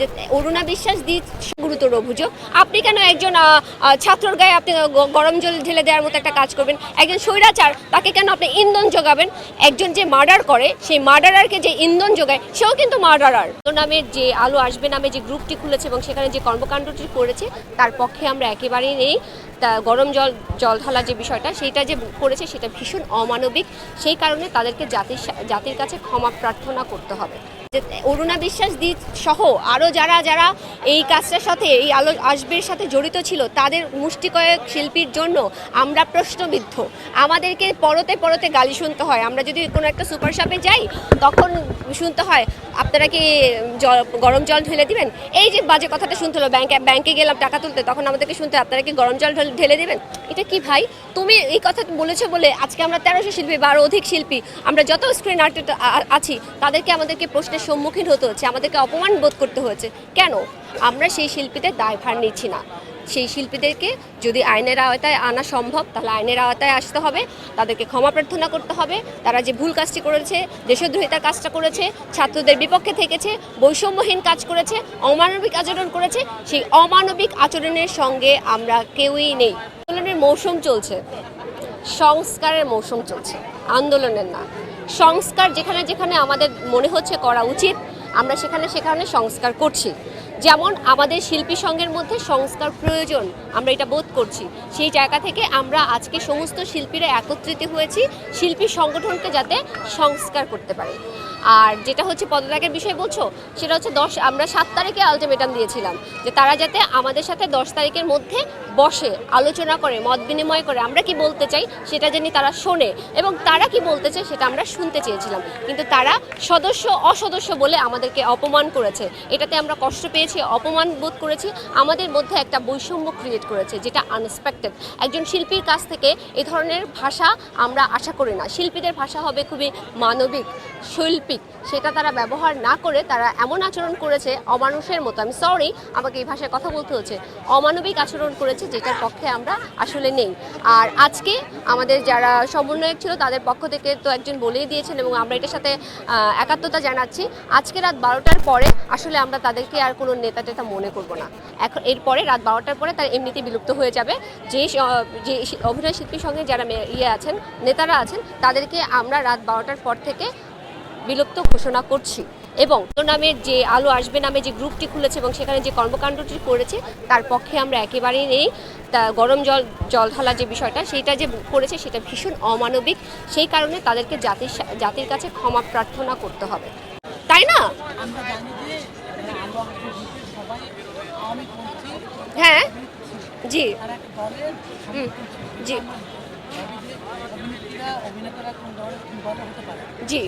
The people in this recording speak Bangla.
যে অরুণা বিশ্বাস দি গুরুতর অভিযোগ, আপনি কেন একজন ছাত্রর গায়ে আপনি গরম জল ঢেলে দেওয়ার মতো একটা কাজ করবেন? একজন স্বৈরাচার, তাকে কেন আপনি ইন্ধন যোগাবেন? একজন যে মার্ডার করে, সেই মার্ডারারকে যে ইন্ধন যোগায়, সেও কিন্তু মার্ডারার নামের যে আলো আসবে নামে যে গ্রুপটি খুলেছে এবং সেখানে যে কর্মকাণ্ডটি করেছে, তার পক্ষে আমরা একেবারেই নেই। তা গরম জল জল ঢালা যে বিষয়টা সেটা যে করেছে, সেটা ভীষণ অমানবিক। সেই কারণে তাদেরকে জাতির জাতির কাছে ক্ষমা প্রার্থনা করতে হবে। যে অরুণা বিশ্বাস দি সহ আরও যারা যারা এই কাজটার সাথে, এই আলো আসবের সাথে জড়িত ছিল, তাদের মুষ্টি কয়েক শিল্পীর জন্য আমরা প্রশ্নবিদ্ধ। আমাদেরকে পরতে পরতে গালি শুনতে হয়। আমরা যদি কোনো একটা সুপার শপে যাই, তখন শুনতে হয়, আপনারা কি গরম জল ঢেলে দিবেন? এই যে বাজে কথাটা শুনতে হলো, ব্যাংকে ব্যাংকে গেলাম টাকা তুলতে, তখন আমাদেরকে শুনতে আপনারা কি গরম জল ঢেলে- দিবেন? এটা কি ভাই? তুমি এই কথা বলেছ বলে আজকে আমরা তেরোশো শিল্পী বা আরও অধিক শিল্পী, আমরা যত স্ক্রিন আর্টিস্ট আছি, তাদেরকে আমাদেরকে প্রশ্নের সম্মুখীন হতে হচ্ছে, আমাদেরকে অপমান বোধ করতে হয়েছে কেন? আমরা সেই শিল্পীদের দায়ভার নিচ্ছি না। সেই শিল্পীদেরকে যদি আইনের আওতায় আনা সম্ভব, তাহলে আইনের আওতায় আসতে হবে, তাদেরকে ক্ষমা প্রার্থনা করতে হবে। তারা যে ভুল কাজটি করেছে, দেশদ্রোহিতার কাজটা করেছে, ছাত্রদের বিপক্ষে থেকেছে, বৈষম্যহীন কাজ করেছে, অমানবিক আচরণ করেছে, সেই অমানবিক আচরণের সঙ্গে আমরা কেউই নেই। আন্দোলনের মৌসুম চলছে। সংস্কারের মৌসুম চলছে। আন্দোলনের না। সংস্কার যেখানে যেখানে আমাদের মনে হচ্ছে করা উচিত, আমরা সেখানে সেখানে সংস্কার করছি। যেমন আমাদের শিল্পী সংঘের মধ্যে সংস্কার প্রয়োজন, আমরা এটা বোধ করছি। সেই জায়গা থেকে আমরা আজকে সমস্ত শিল্পীরা একত্রিত হয়েছি, শিল্পী সংগঠনকে যাতে সংস্কার করতে পারে। আর যেটা হচ্ছে পদত্যাগের বিষয় বলছো, সেটা হচ্ছে দশ, আমরা সাত তারিখে আলটিমেটাম দিয়েছিলাম যে তারা যাতে আমাদের সাথে দশ তারিখের মধ্যে বসে, আলোচনা করে, মত বিনিময় করে আমরা কি বলতে চাই সেটা জানি তারা শোনে এবং তারা কি বলতে চায় সেটা আমরা শুনতে চেয়েছিলাম। কিন্তু তারা সদস্য, অসদস্য বলে আমাদেরকে অপমান করেছে। এটাতে আমরা কষ্ট পেয়েছি, অপমান বোধ করেছি। আমাদের মধ্যে একটা বৈষম্য ক্রিয়েট করেছে যেটা আনএক্সপেক্টেড একজন শিল্পীর কাছ থেকে এ ধরনের ভাষা আমরা আশা করি না। শিল্পীদের ভাষা হবে খুবই মানবিক, শৈল্পিক। সেটা তারা ব্যবহার না করে তারা এমন আচরণ করেছে অমানুষের মতো। আমি সরি আমাকে এই ভাষায় কথা বলতে হচ্ছে। অমানবিক আচরণ করেছে যেটার পক্ষে আমরা আসলে নেই। আর আজকে আমাদের যারা সমন্বয়ক ছিল, তাদের পক্ষ থেকে তো একজন বলেই দিয়েছেন এবং আমরা এটার সাথে একাত্মতা জানাচ্ছি। আজকে রাত বারোটার পরে আসলে আমরা তাদেরকে আর কোনো নেতা টেতা মনে করব না। এখন এরপরে রাত বারোটার পরে তার এমনিতেই বিলুপ্ত হয়ে যাবে। যে যে অভিনয় শিল্পীর সঙ্গে যারা ইয়ে আছেন, নেতারা আছেন, তাদেরকে আমরা রাত বারোটার পর থেকে বিলুপ্ত ঘোষণা করছি। এবং নামের যে আলো আসবে নামে যে গ্রুপটি খুলেছে এবং সেখানে যে কর্মকাণ্ডটি করেছে তার পক্ষে আমরা একেবারেই নেই। তা গরম জল জল ঢালা যে বিষয়টা সেটা যে করেছে সেটা ভীষণ অমানবিক। সেই কারণে তাদেরকে জাতির জাতির কাছে ক্ষমা প্রার্থনা করতে হবে। তাই না? হ্যাঁ জি। জি। জি।